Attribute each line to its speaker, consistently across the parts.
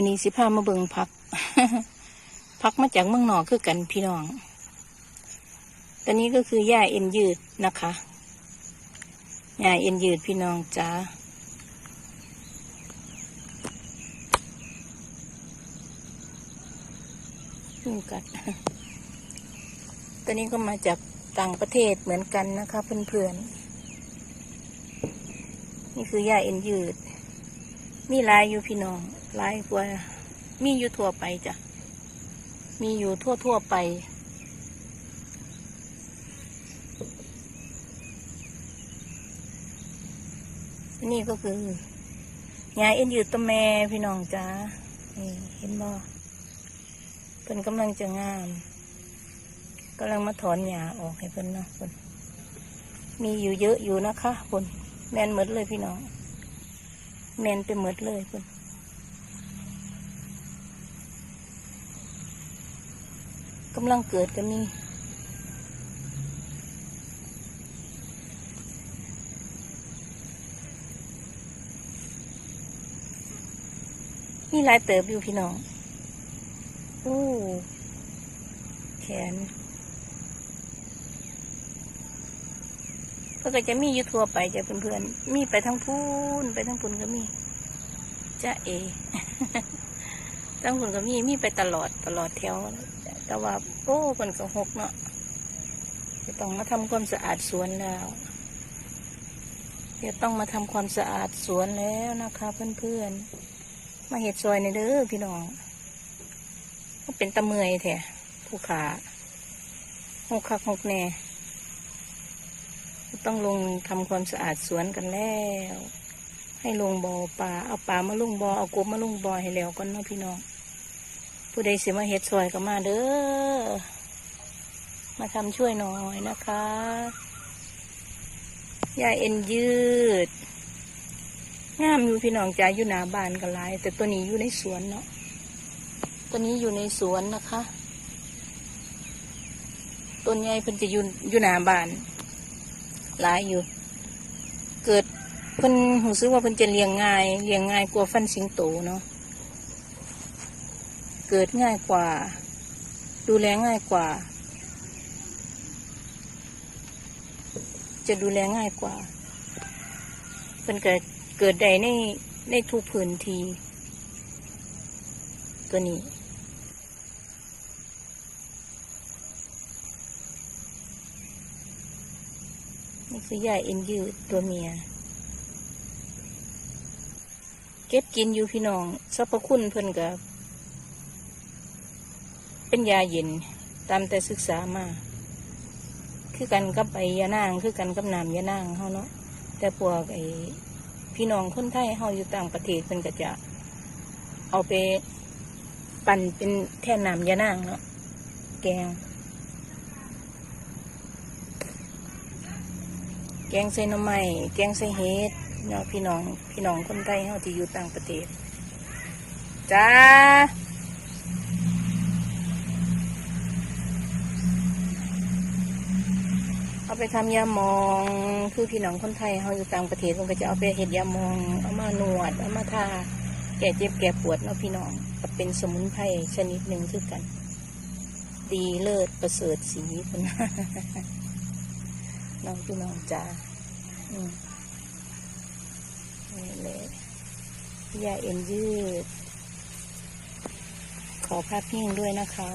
Speaker 1: วันนี้สิพามาเบิงพัก พักมาจากเมืองนอกคือกันพี่น้องตอนนี้ก็คือหญ้าเอ็นยืดนะคะหญ้าเอ็นยืดพี่น้องจ้ายุงกัดตอนนี้ก็มาจากต่างประเทศเหมือนกันนะคะเพื่อนๆ นี่คือหญ้าเอ็นยืด มีลายอยู่พี่น้อง หลายกว่า มีอยู่ทั่วไปจ้ะ มีอยู่ทั่วทั่วไป นี่ก็คือหญ้าเอ็นยืดตัวแม่พี่น้องจ้านี่เห็นบ่เพิ่นกำลังจะงามกำลังมาถอนหญ้าออกให้เพิ่นเนาะเพิ่นมีอยู่เยอะอยู่นะคะเพิ่นแมนหมดเลยพี่น้องแมนไปหมดเลยคุณ กำลังเกิดก็มีมีลายเติบอยู่พี่น้องโอ้แขนก็ก็จะมีอยู่ทั่วไปจะเพื่อนๆ มีไปทั้งพูนไปทั้งพูนก็มีจ้าเอทั้งพูนก็มี มีไปตลอดตลอดแถว แต่ว่าโอ้มันก็หกเนาะจะต้องมาทำความสะอาดสวนแล้วจะต้องมาทำความสะอาดสวนแล้วนะคะ เพื่อนๆ มาเห็ดซอยในเด้อพี่น้องก็เป็นตะเมยแท้ผู้ขาหกคักหกแน่ต้องลงทำความสะอาดสวนกันแล้ว ให้ลงบ่อปลาเอาปลามาลงบ่อเอากบมาลงบ่อให้แล้วก่อนเนาะพี่น้อง ผู้ใดสิมาเฮ็ดซอยก็มาเด้อ มาทำช่วยหน่อยนะคะยาเอ็นยืด งามอยู่พี่น้องจ้าอยู่หน้าบ้านกันหลาย แต่ตัวนี้อยู่ในสวนเนาะ ตัวนี้อยู่ในสวนนะคะ ต้นใหญ่เพิ่นจะอยู่อยู่หน้าบ้าน หลายอยู่ เกิดเพิ่นหูซื้อว่าเพิ่นจะเลี้ยงง่ายเลี้ยงง่ายกว่าฟันสิงโตเนาะ เกิดง่ายกว่า ดูแลง่ายกว่า จะดูแลง่ายกว่าเพิ่นเกิดเกิดใดในในทุกพื้นที่ตัวนี้นี่คือยาเอ็นยืดตัวเมีย เก็บกินอยู่พี่น้องสรรพคุณเพิ่นกับ เป็นยาเย็นตามแต่ศึกษามา คือกันกับใบยานาง คือกันกับน้ำยานางเฮาเนาะแต่พวกไอ้พี่น้องคนไทยเฮาอยู่ต่างประเทศเพิ่นก็จะเอาไปปั่นเป็นแท่น้ำยานางเนาะแกง แกงใส่น่อไม้แกงใส่เห็ดเนาะพี่น้องพี่น้องคนไทยเฮาที่อยู่ต่างประเทศจ้าเอา ไปทำยาหมอง คือพี่น้องคนไทยเฮาอยู่ต่างประเทศมันก็จะเอาไปเห็ดยาหมอง เอามาหนวด เอามาทา แก้เจ็บแก้ปวดเนาะพี่น้องก็เป็นสมุนไพรชนิดหนึ่งคือกัน ดีเลิศประเสริฐสีคนน้องพี่น้องจ้าอืมนี่เลยยาเอ็นยืด ขอภาพพิ้งด้วยนะคะ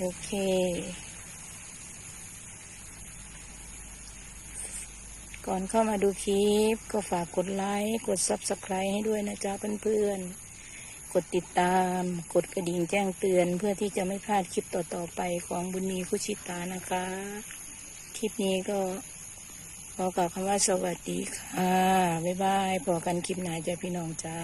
Speaker 1: โอเค ก่อนเข้ามาดูคลิป ก็ฝากกดไลค์ กด Subscribe ให้ด้วยนะจ๊ะเพื่อนๆ กดติดตาม กดกระดิ่งแจ้งเตือน เพื่อที่จะไม่พลาดคลิปต่อๆไปของบุญมีคุชิตานะคะ คลิปนี้ก็ขอกล่าวคำว่าสวัสดีค่ะ บ๊ายบายพอกันคลิปหน้าจ้ะพี่น้องจ้า